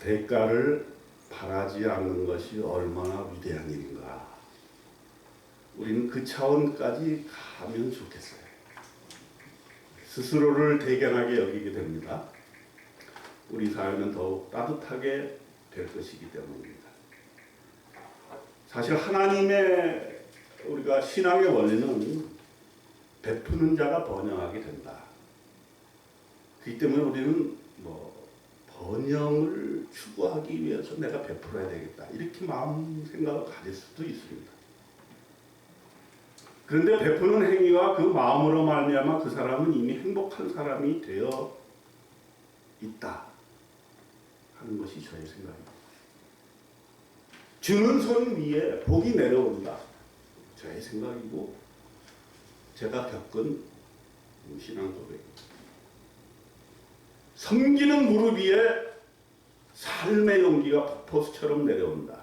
대가를 바라지 않는 것이 얼마나 위대한 일인가. 우리는 그 차원까지 가면 좋겠어요. 스스로를 대견하게 여기게 됩니다. 우리 사회는 더욱 따뜻하게 될 것이기 때문입니다. 사실 하나님의 우리가 신앙의 원리는 베푸는 자가 번영하게 된다. 그렇기 때문에 우리는 뭐 번영을 추구하기 위해서 내가 베풀어야 되겠다 이렇게 마음 생각을 가질 수도 있습니다. 그런데 베푸는 행위와 그 마음으로 말미암아 그 사람은 이미 행복한 사람이 되어 있다 하는 것이 저의 생각입니다. 주는 손 위에 복이 내려온다 저의 생각이고 제가 겪은 신앙 고백입니다. 섬기는 무릎 위에 삶의 용기가 폭포수처럼 내려온다.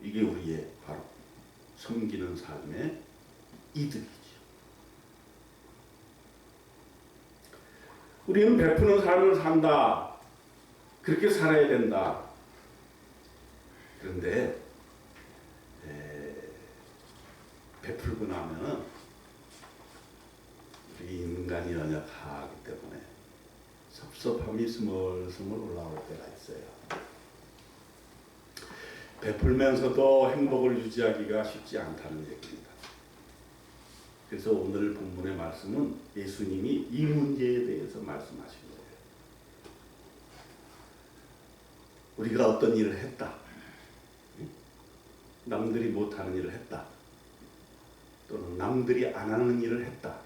이게 우리의 바로 섬기는 삶의 이득이죠. 우리는 베푸는 삶을 산다. 그렇게 살아야 된다. 그런데 에, 베풀고 나면 우리 인간이 연약하기 때문에 섭섭함이 스멀스멀 올라올 때가 있어요. 베풀면서도 행복을 유지하기가 쉽지 않다는 얘기입니다. 그래서 오늘 본문의 말씀은 예수님이 이 문제에 대해서 말씀하신 거예요. 우리가 어떤 일을 했다. 남들이 못하는 일을 했다. 또는 남들이 안 하는 일을 했다.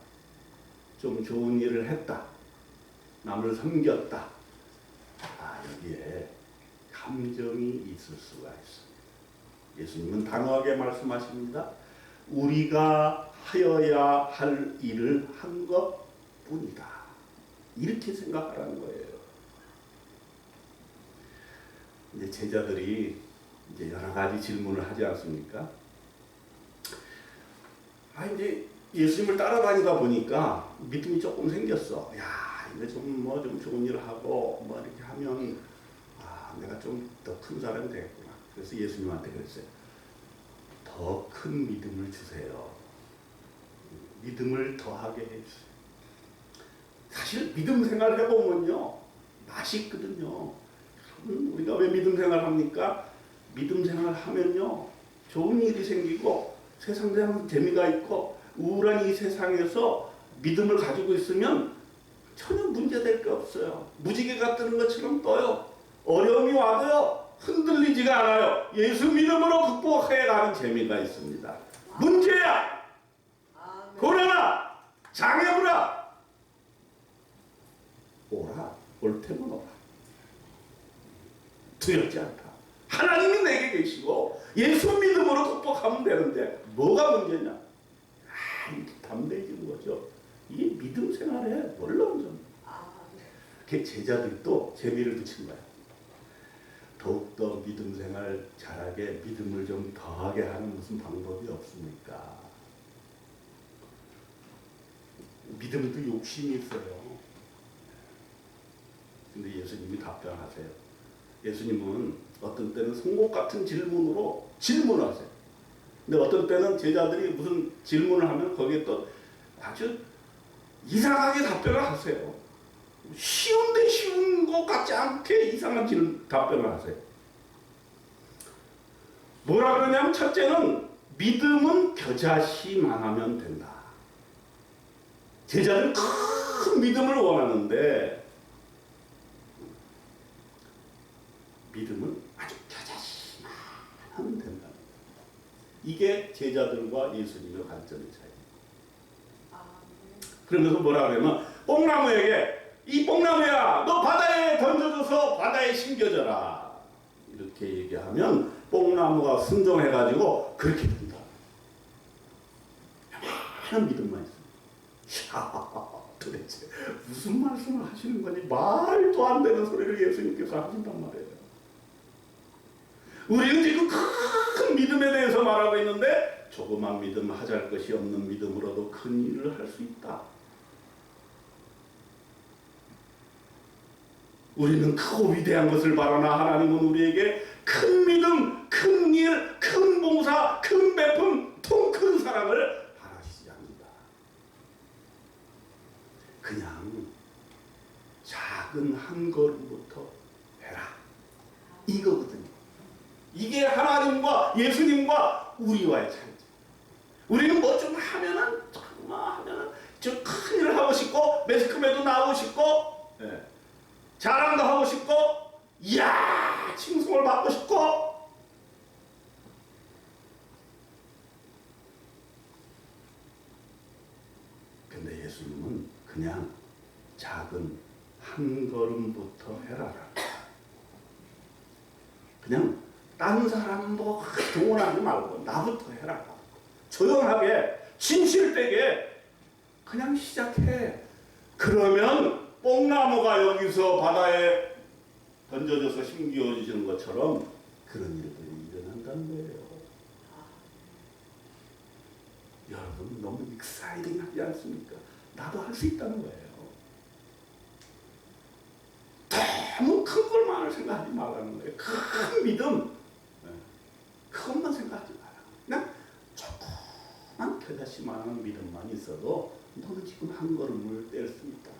좀 좋은 일을 했다. 남을 섬겼다. 아, 여기에 감정이 있을 수가 있습니다. 예수님은 단호하게 말씀하십니다. 우리가 하여야 할 일을 한 것 뿐이다. 이렇게 생각하라는 거예요. 이제 제자들이 이제 여러 가지 질문을 하지 않습니까? 아, 이제 예수님을 따라다니다 보니까 믿음이 조금 생겼어. 야, 이거 좀뭐 좀 좋은 일을 하고 뭐 이렇게 하면 아, 내가 좀 더 큰 사람이 되겠구나. 그래서 예수님한테 그랬어요. 더 큰 믿음을 주세요. 믿음을 더하게 해주세요. 사실 믿음 생활 해보면요. 맛있거든요. 음, 우리가 왜 믿음 생활 합니까? 믿음 생활 하면요. 좋은 일이 생기고 세상 대한 재미가 있고 우울한 이 세상에서 믿음을 가지고 있으면 전혀 문제될 게 없어요. 무지개가 뜨는 것처럼 떠요. 어려움이 와도요. 흔들리지가 않아요. 예수 믿음으로 극복해 가는 재미가 있습니다. 문제야. 고난아. 장애물아. 오라. 올 테면 오라. 두렵지 않다. 하나님이 내게 계시고 예수 믿음으로 극복하면 되는데 뭐가 문제냐? 아, 담대해지는 거죠. 이게 믿음 생활에 놀라운 점. 그 제자들도 재미를 붙인 거야. 더욱더 믿음 생활 잘하게 믿음을 좀 더하게 하는 무슨 방법이 없습니까? 믿음도 욕심이 있어요. 근데 예수님이 답변하세요. 예수님은 어떤 때는 송곳 같은 질문으로 질문하세요. 근데 어떤 때는 제자들이 무슨 질문을 하면 거기에 또 아주 이상하게 답변을 하세요. 쉬운데 쉬운 것 같지 않게 이상한 질 답변을 하세요. 뭐라 그러냐면 첫째는 믿음은 겨자씨만 하면 된다. 제자들은 큰 믿음을 원하는데 믿음은 아주 겨자씨만 하면 된다. 이게 제자들과 예수님의 관점의 차이. 그러면서 뭐라 그러면 뽕나무에게 이 뽕나무야 너 바다에 던져줘서 바다에 심겨져라. 이렇게 얘기하면 뽕나무가 순종해가지고 그렇게 된다. 많은 믿음만 있습니다. 야 도대체 무슨 말씀을 하시는 거니? 말도 안 되는 소리를 예수님께서 하신단 말이에요. 우리는 지금 큰 믿음에 대해서 말하고 있는데 조그만 믿음 하잘 것이 없는 믿음으로도 큰 일을 할 수 있다 우리는 크고 위대한 것을 바라나 하나님은 우리에게 큰 믿음, 큰 일, 큰 봉사, 큰 베품, 통 큰 사랑을 바라시지 않는다. 그냥 작은 한 걸음부터 해라. 이거거든요. 이게 하나님과 예수님과 우리와의 차이죠. 우리는 뭐 좀 하면은 정말 하면은 좀 큰 일을 하고 싶고 매스컴에도 나오고 싶고 예. 자랑도 하고 싶고 이야 칭송을 받고 싶고 근데 예수님은 그냥 작은 한 걸음부터 해라라. 그냥 딴 사람 뭐 동원하지 말고 나부터 해라. 조용하게 진실되게 그냥 시작해. 그러면 뽕나무가 여기서 바다에 던져져서 힘기워지는 것처럼 그런 일들이 일어난다는 거예요. 여러분 너무 익사이딩 하지 않습니까? 나도 할 수 있다는 거예요. 너무 큰 걸만을 생각하지 말라는 거예요. 큰 믿음, 네. 그것만 생각하지 마라. 그냥 조그만 겨자씨만한 믿음만 있어도 너는 지금 한 걸음을 뗄수 있다.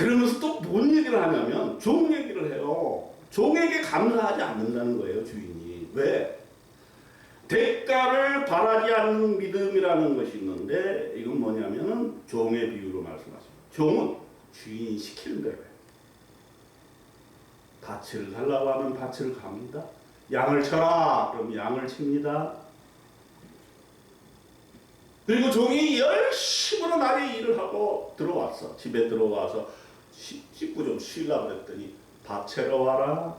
그러면서 또 뭔 얘기를 하냐면 종 얘기를 해요. 종에게 감사하지 않는다는 거예요, 주인이. 왜? 대가를 바라지 않는 믿음이라는 것이 있는데 이건 뭐냐면은 종의 비유로 말씀하십니다. 종은 주인이 시키는 대로 해요. 밭을 달라고 하면 밭을 갑니다. 양을 쳐라 그럼 양을 칩니다. 그리고 종이 열심으로 나의 일을 하고 들어왔어. 집에 들어와서 시- 씻고 좀 쉬려고 그랬더니 밥 채러 와라.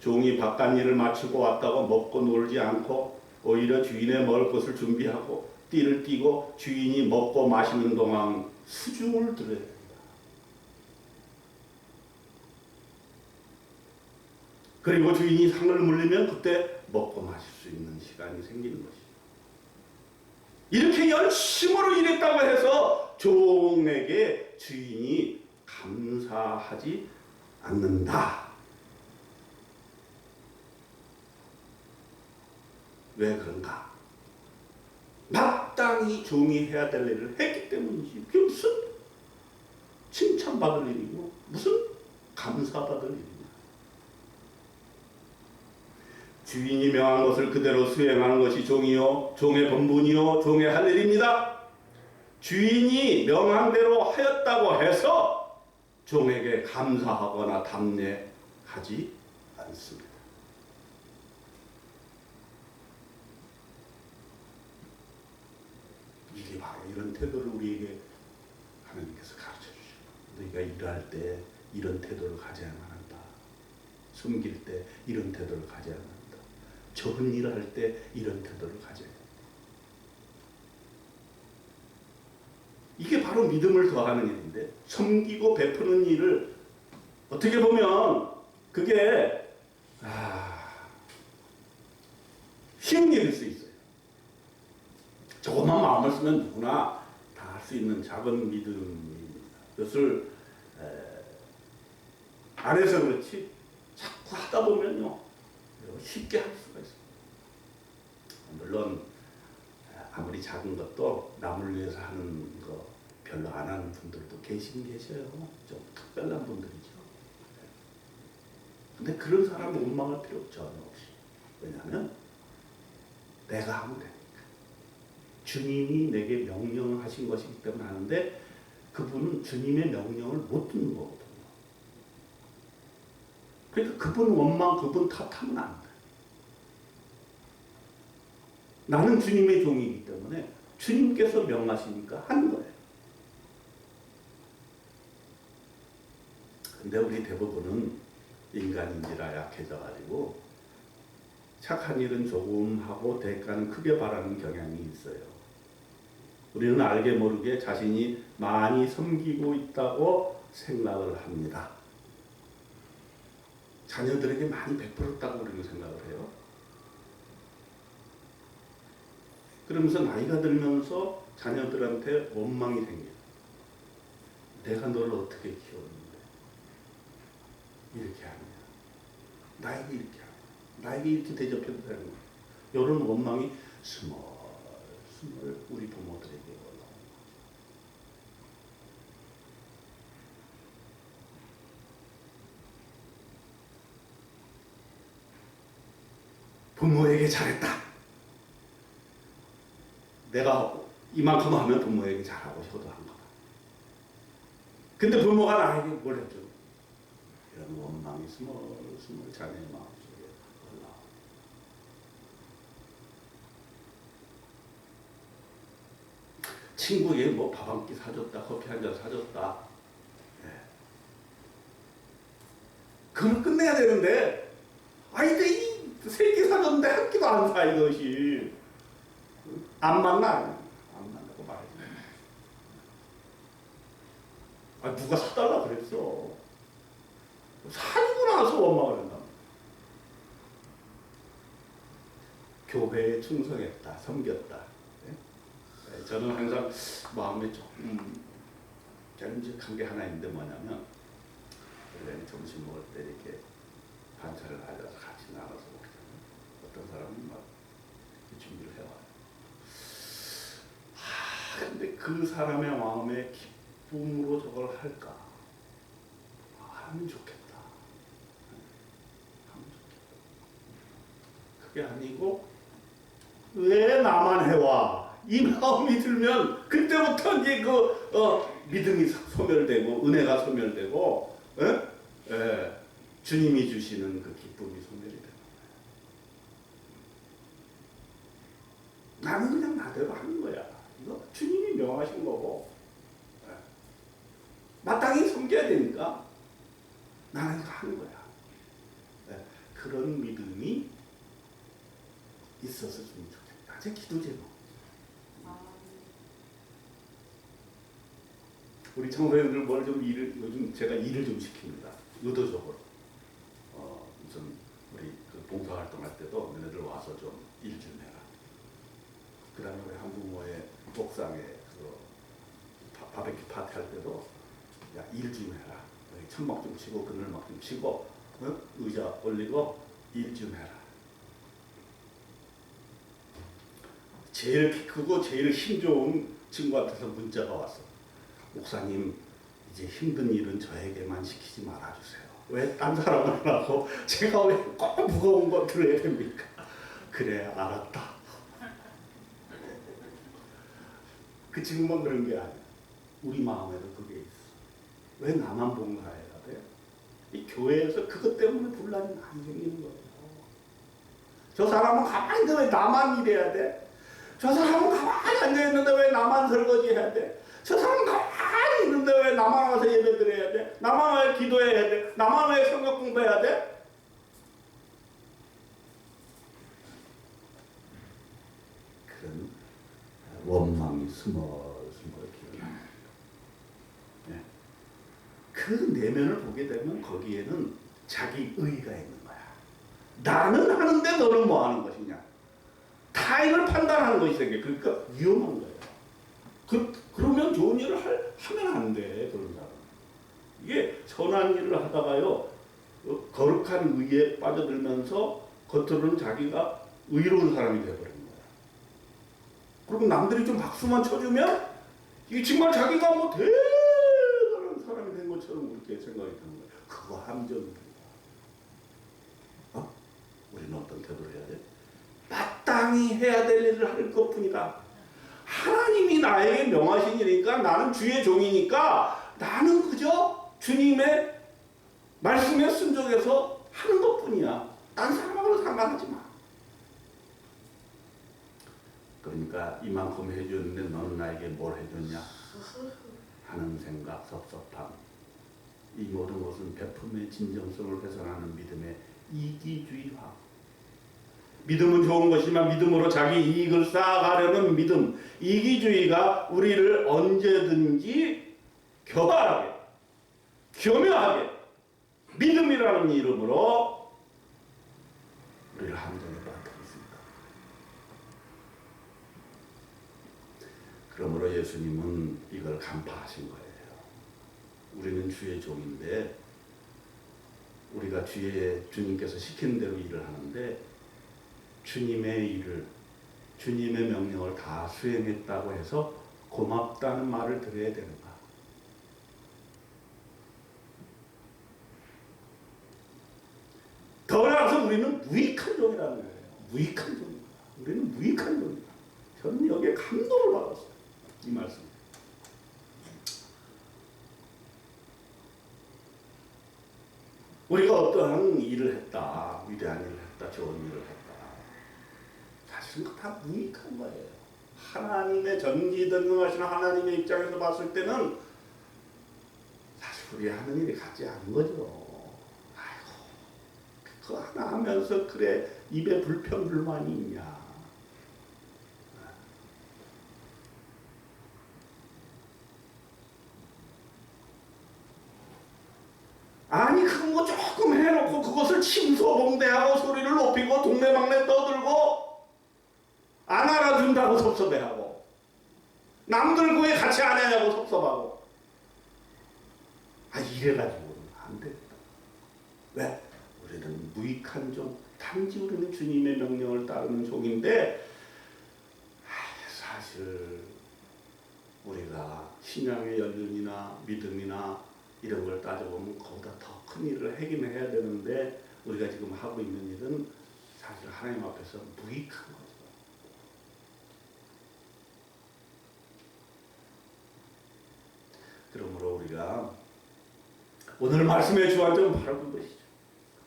종이 바깥 일을 마치고 왔다고 먹고 놀지 않고 오히려 주인의 먹을 것을 준비하고 띠를 띠고 주인이 먹고 마시는 동안 수중을 들어야 된다. 그리고 주인이 상을 물리면 그때 먹고 마실 수 있는 시간이 생기는 것이죠. 이렇게 열심으로 일했다고 해서 종에게 주인이 감사하지 않는다. 왜 그런가? 마땅히 종이 해야 될 일을 했기 때문이지. 그게 무슨 칭찬받을 일이고 무슨 감사받을 일이냐. 주인이 명한 것을 그대로 수행하는 것이 종이요, 종의 본분이요, 종의 할 일입니다. 주인이 명한 대로 하였다고 해서 종에게 감사하거나 답례하지 않습니다. 이게 바로 이런 태도를 우리에게 하나님께서 가르쳐 주시고 너희가 일할 때 이런 태도를 가져야만 한다. 숨길 때 이런 태도를 가져야만 한다. 적은 일을 할때 이런 태도를 가져야 한다. 이게 바로 믿음을 더하는 일인데 섬기고 베푸는 일을 어떻게 보면 그게 아, 쉬운 일일 수 있어요. 조금만 마음을 쓰면 누구나 다 할 수 있는 작은 믿음입니다. 그것을 에, 안 해서 그렇지 자꾸 하다 보면요 쉽게 할 수가 있습니다. 물론 에, 아무리 작은 것도 남을 위해서 하는 거 별로 안 하는 분들도 계시긴 계셔요. 좀 특별한 분들이죠. 근데 그런 사람은 원망할 필요 전혀 없이. 왜냐하면 내가 하면 되니까. 주님이 내게 명령을 하신 것이기 때문에 하는데 그분은 주님의 명령을 못 듣는 거거든요. 그러니까 그분 원망, 그분 탓하면 안 돼. 나는 주님의 종이기 때문에 주님께서 명하시니까 하는 거예요. 근데 우리 대부분은 인간인지라 약해져가지고 착한 일은 조금 하고 대가는 크게 바라는 경향이 있어요. 우리는 알게 모르게 자신이 많이 섬기고 있다고 생각을 합니다. 자녀들에게 많이 베풀었다고 우리는 생각을 해요. 그러면서 나이가 들면서 자녀들한테 원망이 생겨요. 내가 너를 어떻게 키웠는데? 이렇게 하냐 나에게 이렇게 하냐 나에게 이렇게 대접해도 되는 거야. 이런 원망이 스멀스멀 우리 부모들에게 올라옵니다 부모에게 잘했다 내가 이만큼 하면 부모에게 잘하고 효도한 거다 근데 부모가 나에게 뭘 해줘 이런 원망이 스멀스멀 자네의 마음속에 올라와 친구에게 뭐밥 한 끼 사줬다, 커피 한 잔 사줬다. 예. 그걸 끝내야 되는데, 아이들 이세끼 사줬는데 한 끼도 안 사, 이것이. 안 만나? 안 만나고 말이지. 아, 누가 사달라 그랬어. 사주고 나서 원망을 한다. 교회에 충성했다, 섬겼다. 예? 네, 저는 항상 마음에 조금 견직한 게 하나 있는데 뭐냐면 원래는 점심 먹을 때 이렇게 반찬을 가져서 같이 나눠서 먹잖아요. 어떤 사람은 막 준비를 해와요. 하, 근데 그 사람의 마음에 기쁨으로 저걸 할까? 아, 하면 좋겠다. 하면 좋겠다. 그게 아니고 왜 나만 해와? 이 마음이 들면 그때부터 이제 그 어, 믿음이 소멸되고 은혜가 소멸되고 예? 예, 주님이 주시는 그 기쁨이 소멸이 되는 거예요. 나는 그냥 나대로 주님이 명하신 거고 예. 마땅히 섬겨야 되니까 나는 이거 하는 거야. 예, 그런 믿음이 있었으면 좋겠다. 제 기도 제목. 아, 우리 청소년들 뭘 좀 일을 요즘 제가 일을 좀 시킵니다. 의도적으로. 어 무슨 우리 그 봉사 활동할 때도 너네들 와서 좀 일좀 해라. 그다음에 우리 한부모의 옥상에 그 바- 바베큐 파티 할 때도 야 일 좀 해라. 천막 좀 치고 그늘막 좀 치고 어? 의자 올리고 일 좀 해라. 제일 키 크고 제일 힘 좋은 친구한테서 문자가 왔어. 목사님 이제 힘든 일은 저에게만 시키지 말아주세요. 왜 딴 사람은 안 하고 제가 왜 꼭 무거운 거 들어야 됩니까? 그래 알았다. 그 친구만 그런 게 아니야. 우리 마음에도 그게 있어. 왜 나만 봉사해야 돼? 이 교회에서 그것 때문에 분란이 많이 생기는 거예요. 저 사람은 가만히 있는데 왜 나만 일해야 돼? 저 사람은 가만히 앉아있는데 왜 나만 설거지 해야 돼? 저 사람은 가만히 있는데 왜 나만 와서 예배 드려야 돼? 나만 왜 기도해야 돼? 나만 왜 성경 공부해야 돼? 그런 원망이 스멀스멀 기어납니다. 네. 그 내면을 보게 되면 거기에는 자기 의가 있는 거야. 나는 하는데 너는 뭐 하는 것이냐? 타인을 판단하는 것이 생겨. 그러니까 위험한 거예요. 그, 그러면 좋은 일을 할, 하면 안 돼, 그런 사람. 이게 선한 일을 하다가요, 어, 거룩한 의에 빠져들면서 겉으로는 자기가 의로운 사람이 되어버린 거야. 그리고 남들이 좀 박수만 쳐주면 이게 정말 자기가 뭐 대단한 사람이 된 것처럼 그렇게 생각이 드는 거야. 그거 함정이야. 어? 우리는 어떤 태도를 해야 돼? 마땅히 해야 될 일을 할 것뿐이다. 하나님이 나에게 명하신 일이니까 나는 주의 종이니까 나는 그저 주님의 말씀에 순종해서 하는 것뿐이야. 딴 사람하고는 상관하지 마. 그러니까 이만큼 해줬는데 너는 나에게 뭘 해줬냐 하는 생각, 섭섭함. 이 모든 것은 베품의 진정성을 훼손하는 믿음의 이기주의화. 믿음은 좋은 것이지만 믿음으로 자기 이익을 쌓아가려는 믿음, 이기주의가 우리를 언제든지 교활하게, 교묘하게 믿음이라는 이름으로 우리를 함정에 빠뜨리고 있습니다. 그러므로 예수님은 이걸 간파하신 거예요. 우리는 주의 종인데 우리가 주의 주님께서 시키는 대로 일을 하는데 주님의 일을 주님의 명령을 다 수행했다고 해서 고맙다는 말을 드려야 되는가? 더 나아가서 우리는 무익한 종이라는 거예요. 무익한 종입니다. 우리는 무익한 종입니다. 저는 여기에 감동을 받았어요. 이 말씀. 우리가 어떠한 일을 했다, 위대한 일을 했다, 좋은 일을 했다. 사실은 다 무익한 거예요. 하나님의 전지전능하신 하나님의 입장에서 봤을 때는 사실 우리 하는 일이 같지 않은 거죠. 아이고, 그거 하나 하면서 그래 입에 불평불만이 있냐. 아니 그런 거 조금 해놓고 그것을 침소봉대하고 소리를 높이고 동네방네 떠들고 안 알아준다고 섭섭해하고 남들 그에 같이 안 하냐고 섭섭하고 아 이래가지고는 안 된다 왜? 우리는 무익한 종 단지 우리는 주님의 명령을 따르는 종인데 아, 사실 우리가 신앙의 연륜이나 믿음이나 이런 걸 따져보면 그보다 더 큰 일을 하긴 해야 되는데 우리가 지금 하고 있는 일은 사실 하나님 앞에서 무익한 거죠. 그러므로 우리가 오늘 말씀의 주안점은 바로 그것이죠.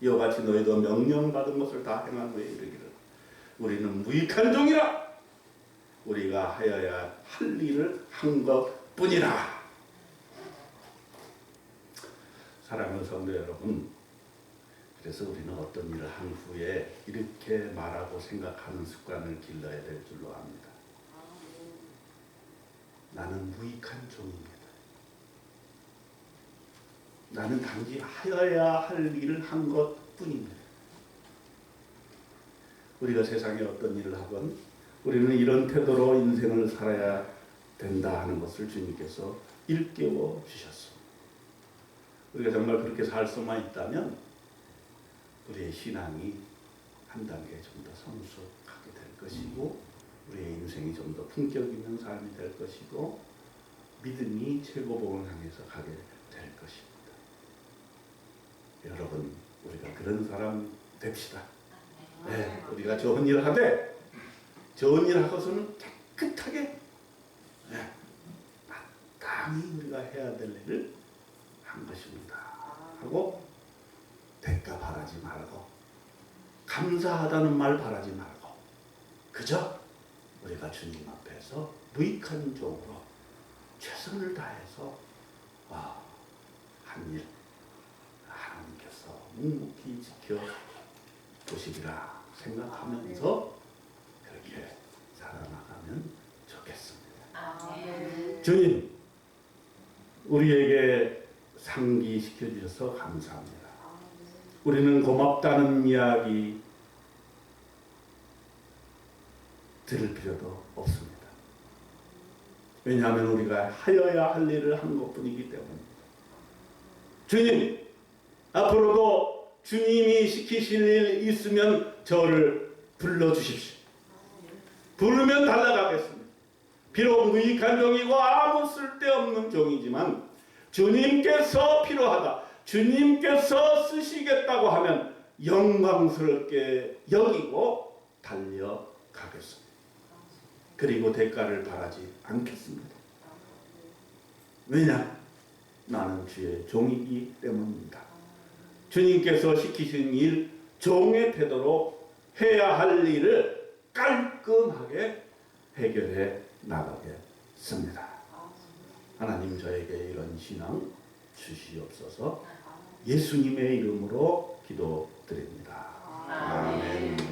이와 같이 너희도 명령받은 것을 다 행한 후에 이르기를 우리는 무익한 종이라 우리가 하여야 할 일을 한 것뿐이라. 사랑하는 성도 여러분, 그래서 우리는 어떤 일을 한 후에 이렇게 말하고 생각하는 습관을 길러야 될 줄로 압니다. 나는 무익한 종입니다. 나는 단지 하여야 할 일을 한 것 뿐입니다. 우리가 세상에 어떤 일을 하건 우리는 이런 태도로 인생을 살아야 된다 하는 것을 주님께서 일깨워 주셨습니다. 우리가 정말 그렇게 살 수만 있다면 우리의 신앙이 한 단계 좀 더 성숙하게 될 것이고 우리의 인생이 좀 더 품격 있는 삶이 될 것이고 믿음이 최고봉을 향해서 가게 될 것입니다. 여러분 우리가 그런 사람 됩시다. 네, 우리가 좋은 일을 하되 좋은 일 하고서는 깨끗하게 네, 마땅히 우리가 해야 될 일을 한 것입니다. 하고 대가 바라지 말고 감사하다는 말 바라지 말고 그저 우리가 주님 앞에서 무익한 종으로 최선을 다해서 아, 한일 하나님께서 묵묵히 지켜 보시리라 생각하면서 그렇게 살아나가면 좋겠습니다. 주님, 우리에게 상기시켜 주셔서 감사합니다. 우리는 고맙다는 이야기 들을 필요도 없습니다. 왜냐하면 우리가 하여야 할 일을 한 것뿐이기 때문입니다. 주님, 앞으로도 주님이 시키실 일 있으면 저를 불러주십시오. 부르면 달려가겠습니다. 비록 무익한 종이고 아무 쓸데없는 종이지만 주님께서 필요하다. 주님께서 쓰시겠다고 하면 영광스럽게 여기고 달려가겠습니다. 그리고 대가를 바라지 않겠습니다. 왜냐? 나는 주의 종이기 때문입니다. 주님께서 시키신 일, 종의 태도로 해야 할 일을 깔끔하게 해결해 나가겠습니다. 하나님 저에게 이런 신앙 주시옵소서 예수님의 이름으로 기도드립니다. 아멘.